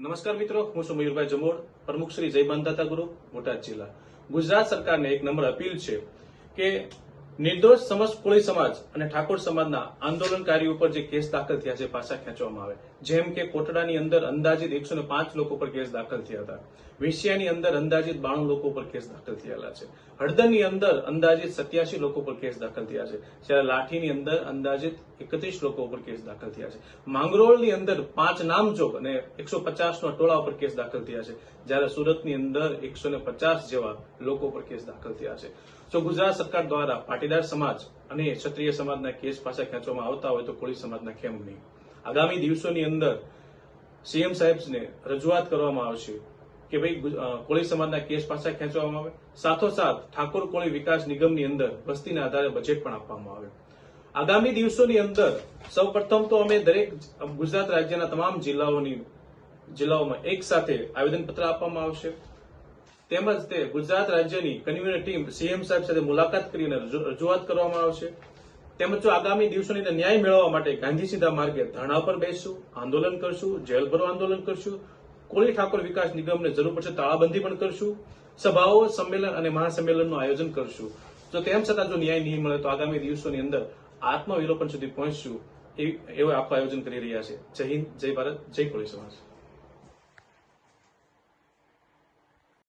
નમસ્કાર મિત્રો, હું છું મયુરભાઈ જમોડ, પ્રમુખ શ્રી જય બંધાતા ગુરુ બોટાદ જિલ્લા. ગુજરાત સરકારને એક નમ્ર અપીલ છે કે નિર્દોષ સમાજ કોળી સમાજ અને ઠાકોર સમાજના આંદોલનકારીઓ પર જે કેસ દાખલ થયા છે પાછા ખેંચવામાં આવે. જેમ કે કોટડાની અંદર અંદાજિત એકસો પાંચ લોકો પર કેસ દાખલ થયા હતા. વિશિયાની અંદર અંદાજિત બાણું લોકો પર કેસ દાખલ થયેલા છે. હળદરની અંદર અંદાજિત સત્યાસી લોકો પર કેસ દાખલ થયા છે. જ્યારે લાઠીની અંદર અંદાજિત એકત્રીસ લોકો પર કેસ દાખલ થયા છે. માંગરોળની અંદર પાંચ નામજોગ અને એકસો પચાસ નો ટોળા ઉપર કેસ દાખલ થયા છે. જ્યારે સુરતની અંદર એકસો પચાસ જેવા લોકો પર કેસ દાખલ થયા છે. તો ગુજરાત સરકાર દ્વારા પાટીદાર સમાજ અને ક્ષત્રિય સમાજના કેસ પાછા ખેંચવામાં આવતા હોય તો કોળી સમાજના કેમ નહીં? આગામી દિવસોની અંદર સીએમ સાહેબને રજૂઆત કરવામાં આવશે કે ભાઈ કોળી સમાજના કેસ પાછા ખેંચવામાં આવે. સાથોસાથ ઠાકોર કોળી વિકાસ નિગમની અંદર વસ્તીના આધારે બજેટ પણ આપવામાં આવે. આગામી દિવસોની અંદર સૌપ્રથમ તો અમે દરેક ગુજરાત રાજ્યના તમામ જિલ્લાઓની, જિલ્લાઓમાં એક સાથે આવેદનપત્ર આપવામાં આવશે. તેમજ તે ગુજરાત રાજ્યની કન્વીનર ટીમ સીએમ સાહેબ સાથે મુલાકાત કરીને રજૂઆત કરવામાં આવશે. તેમજ જો આગામી દિવસોની ન્યાય મેળવવા માટે ગાંધી સીધા માર્ગે ધરણા પર બેસશું, આંદોલન કરશું જેલભરો આંદોલન કરશું, કોળી ઠાકોર વિકાસ નિગમને જરૂર પડશે તાળાબંધી પણ કરશું, સભાઓ, સંમેલન અને મહાસંમેલનનું આયોજન કરશું. તો તેમ છતાં જો ન્યાય નહીં મળે તો આગામી દિવસોની અંદર આત્મવિલોપન સુધી પહોંચશું એવું આખું આયોજન કરી રહ્યા છે. જય હિન્દ, જય ભારત, જય કોળી સમાજ.